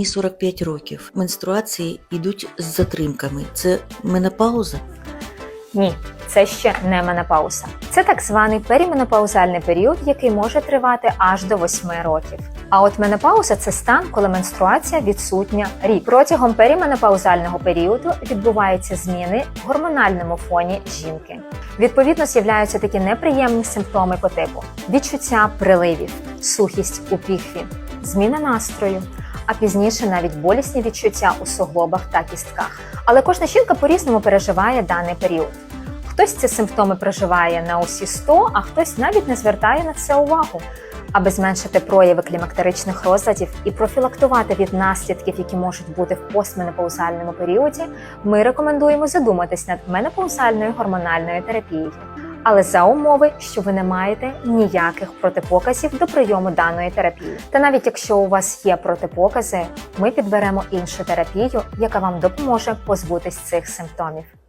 Мені 45 років. Менструації йдуть з затримками. Це менопауза? Ні, це ще не менопауза. Це так званий періменопаузальний період, який може тривати аж до 8 років. А от менопауза це стан, коли менструація відсутня рік. Протягом періменопаузального періоду відбуваються зміни в гормональному фоні жінки. Відповідно, з'являються такі неприємні симптоми по типу відчуття приливів, сухість у піхві, зміна настрою, а пізніше навіть болісні відчуття у суглобах та кістках. Але кожна жінка по-різному переживає даний період. Хтось ці симптоми проживає на усі 100, а хтось навіть не звертає на це увагу. Аби зменшити прояви клімактеричних розладів і профілактувати від наслідків, які можуть бути в постменопаузальному періоді, ми рекомендуємо задуматись над менопаузальною гормональною терапією. Але за умови, що ви не маєте ніяких протипоказів до прийому даної терапії. Та навіть якщо у вас є протипокази, ми підберемо іншу терапію, яка вам допоможе позбутись цих симптомів.